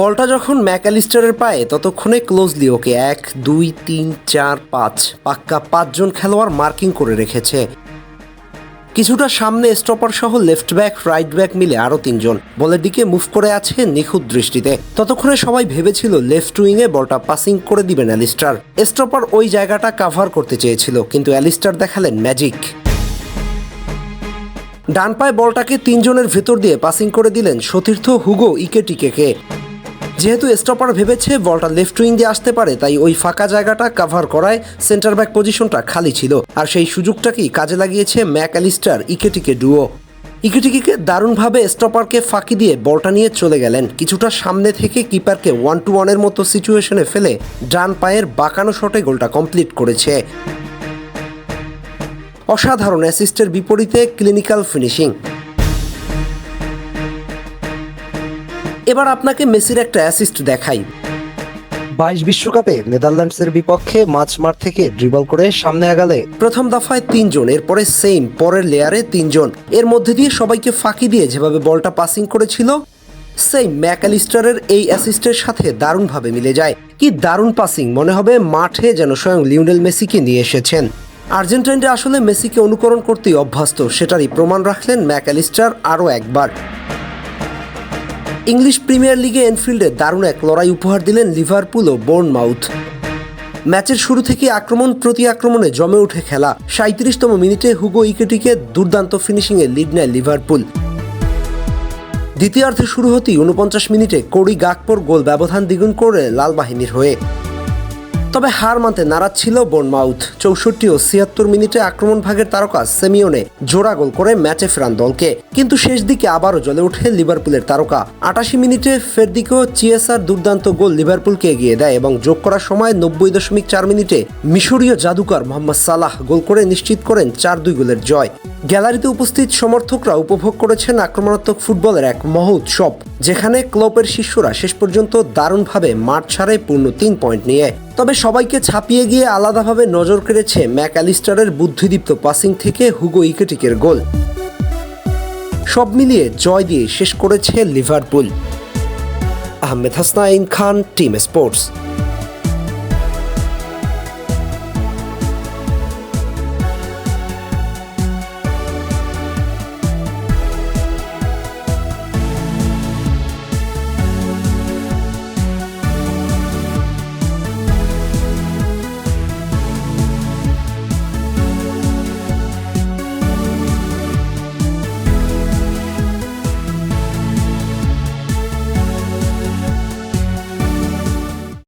বলটা যখন ম্যাকালিস্টারের পায়ে, ততক্ষণে ক্লোজলি ওকে এক, দুই, তিন, চার, পাঁচ, পাক্কা পাঁচজন খেলোয়াড় মার্কিং করে রেখেছে। কিছুটা সামনে স্টপার সহ লেফট ব্যাক, রাইট ব্যাক মিলে আরও তিনজন। বলের দিকে মুভ করে আছে নিখুঁত দৃষ্টিতে। ততক্ষণে সবাই ভেবেছিল লেফট উইংয়ে বলটা পাসিং করে দিবেন অ্যালিস্টার। স্টপার ওই জায়গাটা কাভার করতে চেয়েছিল, কিন্তু অ্যালিস্টার দেখালেন ম্যাজিক ডান পায়ে বলটাকে তিনজনের ভেতর দিয়ে পাসিং করে দিলেন সতীর্থ হুগো ইকেটিকেকে। যেহেতু স্টপার ভেবেছে, বলটা লেফট উইং দিয়ে আসতে পারে, তাই ওই ফাঁকা জায়গাটা কাভার করায় সেন্টার ব্যাক পজিশনটা খালি ছিল। আর সেই সুযোগটাকেই কাজে লাগিয়েছে Mac Allister Ekitike duo Ekitike দারুণভাবে স্টপারকে ফাঁকি দিয়ে বলটা নিয়ে চলে গেলেন। কিছুটা সামনে থেকে কিপারকে ওয়ান টু ওয়ানের মতো সিচুয়েশনে ফেলে ডান পায়ের বাঁকানো শটে গোলটা কমপ্লিট করেছে। অসাধারণ অ্যাসিস্টের বিপরীতে ক্লিনিক্যাল ফিনিশিং এবার আপনাকে মেসির একটা অ্যাসিস্ট দেখাই। বাইশ বিশ্বকাপে নেদারল্যান্ডসের বিপক্ষে মাঝ মাঠ থেকে ড্রিবল করে সামনে আগালে। প্রথম দফায় তিনজন এরপরে সেম পরের লেয়ারে তিনজন। এর মধ্যে দিয়ে সবাইকে ফাঁকি দিয়ে যেভাবে বলটা পাসিং করেছিল সেই ম্যাকালিস্টারের এই অ্যাসিস্টের সাথে দারুণভাবে মিলে যায়। কি দারুণ পাসিং মনে হবে মাঠে যেন স্বয়ং লিওনেল মেসিকে নিয়ে এসেছেন। আর্জেন্টাইনরা আসলে মেসিকে অনুকরণ করতেই অভ্যস্ত সেটারই প্রমাণ রাখলেন ম্যাকালিস্টার আরও একবার। ইংলিশ প্রিমিয়ার লিগে এনফিল্ডে দারুণ এক লড়াই উপহার দিলেন লিভারপুল ও বোর্ন মাউথ ম্যাচের শুরু থেকে আক্রমণ প্রতি আক্রমণে জমে উঠে খেলা। সাঁত্রিশতম মিনিটে হুগো ইকেটিকে দুর্দান্ত ফিনিশিংয়ে লিড নেয় লিভারপুল। দ্বিতীয়ার্ধে শুরু হতেই উনপঞ্চাশ মিনিটে কড়ি গাকপোর গোল ব্যবধান দ্বিগুণ করে লাল বাহিনীর হয়ে। তবে হার মানতে নারাজ ছিল বোর্নমাউথ চৌষট্টি ও ছিয়াত্তর মিনিটে আক্রমণ ভাগের তারকা সেমিওনে জোড়া গোল করে ম্যাচে ফেরান দলকে। কিন্তু শেষ দিকে আবারও জ্বলে ওঠে লিভারপুলের তারকা। আটাশি মিনিটে ফেরদিকো চিএসআর দুর্দান্ত গোল লিভারপুলকে এগিয়ে দেয় এবং যোগ করার সময় নব্বই দশমিক চার মিনিটে মিশরীয় জাদুকর মোহাম্মদ সালাহ গোল করে নিশ্চিত করেন চার দুই গোলের জয়। গ্যালারিতে উপস্থিত সমর্থকরা উপভোগ করেছেন আক্রমণাত্মক ফুটবলের এক মহা উৎসব, যেখানে ক্লবের শিষ্যরা শেষ পর্যন্ত দারুণভাবে মাঠ ছাড়ে পূর্ণ তিন পয়েন্ট নিয়ে তবে সবাইকে ছাপিয়ে গিয়ে আলাদাভাবে নজর কেড়েছে ম্যাক অ্যালিস্টারের বুদ্ধিদীপ্ত পাসিং থেকে হুগো ইকেটিকের গোল। সব মিলিয়ে জয় দিয়ে শেষ করেছে Liverpool. Ahmed Hasnain Khan, team sports.